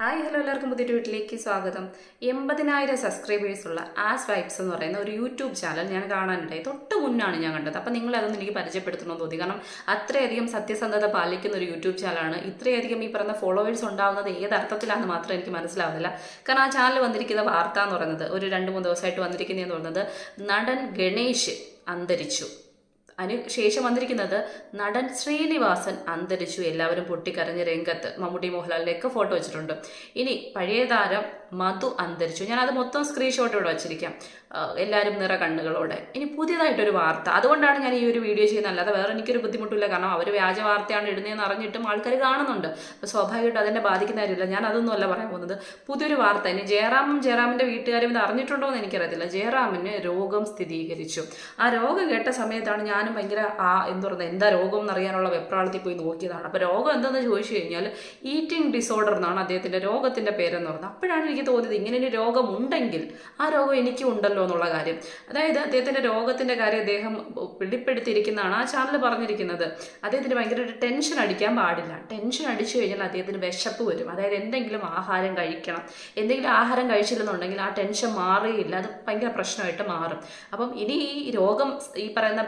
Hi hello എല്ലാവർക്കും പുതിയൊരു വീട്ടിലേക്ക് സ്വാഗതം. എൺപതിനായിരം സബ്സ്ക്രൈബേഴ്സ് ഉള്ള ആസ് വൈബ്സ് എന്ന് പറയുന്ന ഒരു യൂട്യൂബ് ചാനൽ ഞാൻ കാണാനുണ്ടായി തൊട്ട് മുന്നാണ് ഞാൻ കണ്ടത്. അപ്പം നിങ്ങൾ അതൊന്നും എനിക്ക് പരിചയപ്പെടുത്തണമെന്ന് തോന്നി. കാരണം അത്രയധികം സത്യസന്ധത പാലിക്കുന്ന ഒരു യൂട്യൂബ് ചാനലാണ് ഇത്രയധികം ഈ പറയുന്ന ഫോളോവേഴ്സ് ഉണ്ടാവുന്നത് ഏത് അർത്ഥത്തിലാണെന്ന് മാത്രം എനിക്ക് മനസ്സിലാവുന്നില്ല. കാരണം ആ ചാനൽ വന്നിരിക്കുന്ന വാർത്ത എന്ന് പറയുന്നത് ഒരു രണ്ട് മൂന്ന് ദിവസമായിട്ട് വന്നിരിക്കുന്നതെന്ന് പറയുന്നത് നടൻ ഗണേഷ് അന്തരിച്ചു. അതിന് ശേഷം വന്നിരിക്കുന്നത് നടൻ ശ്രീനിവാസൻ അന്തരിച്ചു. എല്ലാവരും പൊട്ടിക്കരഞ്ഞ് രംഗത്ത് മമ്മൂട്ടി മോഹൻലാലിന്റെയൊക്കെ ഫോട്ടോ വെച്ചിട്ടുണ്ട്. ഇനി പഴയ താരം മധു അന്തരിച്ചു. ഞാൻ അത് മൊത്തം സ്ക്രീൻഷോട്ട് ഇവിടെ വച്ചിരിക്കാം എല്ലാവരും നിറ കണ്ണുകളോടെ. ഇനി പുതിയതായിട്ടൊരു വാർത്ത. അതുകൊണ്ടാണ് ഞാൻ ഈ ഒരു വീഡിയോ ചെയ്യുന്നത്. അല്ലാതെ വേറെ എനിക്കൊരു ബുദ്ധിമുട്ടില്ല. കാരണം അവർ വ്യാജ വാർത്തയാണ് ഇടുന്നതെന്ന് അറിഞ്ഞിട്ടും ആൾക്കാർ കാണുന്നുണ്ട്. അപ്പോൾ സ്വാഭാവികമായിട്ടും അതിനെ ബാധിക്കുന്ന കാര്യമില്ല. ഞാൻ അതൊന്നും അല്ല പറയാൻ പോകുന്നത്. പുതിയൊരു വാർത്ത. ഇനി ജയറാമും ജയറാമിന്റെ വീട്ടുകാരും ഇത് അറിഞ്ഞിട്ടുണ്ടോ എന്ന് എനിക്കറിയത്തില്ല. ജയറാമിന് രോഗം സ്ഥിരീകരിച്ചു. ആ രോഗം കേട്ട സമയത്താണ് ഞാനും ഭയങ്കര ആ എന്ത് പറയുന്നത് എന്താ രോഗം എന്നറിയാനുള്ള വെപ്രാളത്തിൽ പോയി നോക്കിയതാണ്. അപ്പോൾ രോഗം എന്താണെന്ന് ചോദിച്ചു കഴിഞ്ഞാൽ ഈറ്റിംഗ് ഡിസോർഡർ എന്നാണ് അദ്ദേഹത്തിന്റെ രോഗത്തിന്റെ പേരെന്ന് പറയുന്നത്. അപ്പോഴാണ് എനിക്ക് തോന്നിയത് ഇങ്ങനെ ഒരു രോഗമുണ്ടെങ്കിൽ ആ രോഗം എനിക്കും ഉണ്ടല്ലോ എന്നുള്ള കാര്യം. അതായത് അദ്ദേഹത്തിന്റെ രോഗത്തിന്റെ കാര്യം അദ്ദേഹം വെളിപ്പെടുത്തിയിരിക്കുന്നതാണ്. ആ ചാനൽ പറഞ്ഞിരിക്കുന്നത് അദ്ദേഹത്തിന് ഭയങ്കര ഒരു ടെൻഷൻ അടിക്കാൻ പാടില്ല. ടെൻഷൻ അടിച്ചു കഴിഞ്ഞാൽ അദ്ദേഹത്തിന് വിശപ്പ് വരും. അതായത് എന്തെങ്കിലും ആഹാരം കഴിക്കണം. എന്തെങ്കിലും ആഹാരം കഴിച്ചില്ലെന്നുണ്ടെങ്കിൽ ആ ടെൻഷൻ മാറിയില്ല അത് ഭയങ്കര പ്രശ്നമായിട്ട് മാറും. അപ്പം ഇനി ഈ രോഗം ഈ പറയുന്ന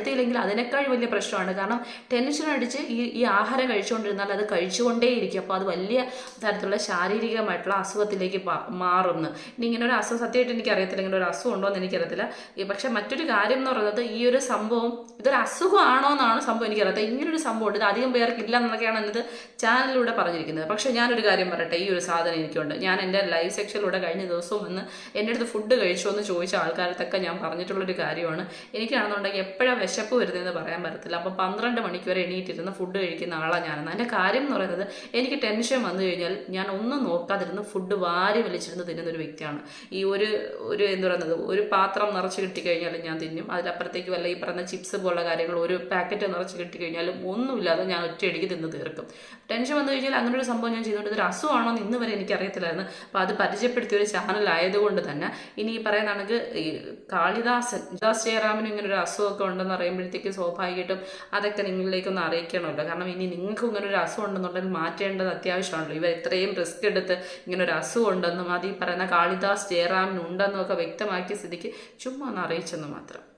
ഭേദപ്പെടുത്തിയില്ലെങ്കിൽ അതിനേക്കാൾ വലിയ പ്രശ്നമാണ്. കാരണം ടെൻഷൻ അടിച്ച് ഈ ഈ ആഹാരം കഴിച്ചുകൊണ്ടിരുന്നാൽ അത് കഴിച്ചുകൊണ്ടേയിരിക്കും. അപ്പോൾ അത് വലിയ തരത്തിലുള്ള ശാരീരികമായിട്ടുള്ള അസുഖത്തിലേക്ക് മാറുന്നു. ഇനി ഇങ്ങനെ ഒരു അസുഖം സത്യമായിട്ട് എനിക്ക് അറിയത്തില്ല ഇങ്ങനെ ഒരു അസുഖം ഉണ്ടോ എന്ന് എനിക്കറിയത്തില്ല പക്ഷെ മറ്റൊരു കാര്യം എന്ന് പറയുന്നത് ഈ ഒരു സംഭവം ഇതൊരു അസുഖമാണോ എന്നാണ് സംഭവം എനിക്കറിയത്തില്ല. ഇങ്ങനൊരു സംഭവം ഉണ്ട് ഇത് അധികം പേർക്ക് ഇല്ല എന്നൊക്കെയാണ് എന്നത് ചാനലിലൂടെ പറഞ്ഞിരിക്കുന്നത്. പക്ഷേ ഞാനൊരു കാര്യം പറയട്ടെ. ഈ ഒരു സാധനം എനിക്കുണ്ട്. ഞാൻ എന്റെ ലൈവ് സെക്ഷനിലൂടെ കഴിഞ്ഞ ദിവസവും വന്ന് എന്റെ അടുത്ത് ഫുഡ് കഴിച്ചോ എന്ന് ചോദിച്ച ആൾക്കാരത്തൊക്കെ ഞാൻ പറഞ്ഞിട്ടുള്ളൊരു കാര്യമാണ്. എനിക്കാണെന്നുണ്ടെങ്കിൽ എപ്പോഴാണ് വിശപ്പ് വരുന്നതെന്ന് പറയാൻ പറ്റത്തില്ല. അപ്പം പന്ത്രണ്ട് മണിക്ക് വരെ എണീറ്റിരുന്ന് ഫുഡ് കഴിക്കുന്ന ആളാണ് ഞാനെന്ന്. എന്റെ കാര്യം എന്ന് പറയുന്നത് എനിക്ക് ടെൻഷൻ വന്നു കഴിഞ്ഞാൽ ഞാൻ ഒന്നും നോക്കാതിരുന്ന് ഫുഡ് വാരി വലിച്ചിരുന്ന് തിന്നുന്ന ഒരു വ്യക്തിയാണ്. ഈ ഒരു ഒരു എന്ന് പറയുന്നത് ഒരു പാത്രം നിറച്ച് കിട്ടിക്കഴിഞ്ഞാൽ ഞാൻ തിന്നും. അതിലപ്പുറത്തേക്ക് വല്ല ഈ പറഞ്ഞ ചിപ്സ് പോലുള്ള കാര്യങ്ങൾ ഒരു പാക്കറ്റ് നിറച്ച് കിട്ടിക്കഴിഞ്ഞാലും ഒന്നുമില്ലാതെ ഞാൻ ഒറ്റയടിക്ക് തിന്ന് തീർക്കും. ടെൻഷൻ വന്നു കഴിഞ്ഞാൽ അങ്ങനെ ഒരു സംഭവം ഞാൻ ചെയ്തുകൊണ്ട് ഒരു അസുഖമാണോ എന്ന് ഇന്ന് വരെ എനിക്ക് അറിയത്തില്ലായിരുന്നു അപ്പോൾ അത് പരിചയപ്പെടുത്തിയ ഒരു ചാനൽ ആയതുകൊണ്ട് തന്നെ ഇനി ഈ പറയുന്നതാണെങ്കിൽ ഈ കാളിദാസൻ ദാസ് ജയറാമിന് ഇങ്ങനെ ഒരു അസുഖമൊക്കെ ഉണ്ടെന്ന് അറിയുമ്പോഴത്തേക്ക് സ്വാഭാവികമായിട്ടും അതൊക്കെ നിങ്ങളിലേക്കൊന്ന് അറിയിക്കണമല്ലോ. കാരണം ഇനി നിങ്ങൾക്ക് ഇങ്ങനെ ഒരു അസുഖം ഉണ്ടെന്നുണ്ടെങ്കിൽ മാറ്റേണ്ടത് അത്യാവശ്യമാണല്ലോ. ഇവർ ഇത്രയും റിസ്ക് എടുത്ത് ഇങ്ങനെ ഒരു അസുഖം ഉണ്ടെന്നും അത് ഈ പറയുന്ന കാളിദാസ് ജയറാമിനുണ്ടെന്നും ഒക്കെ വ്യക്തമാക്കിയ സ്ഥിതിക്ക് ചുമ്മാ ഒന്ന് അറിയിച്ചെന്ന് മാത്രം.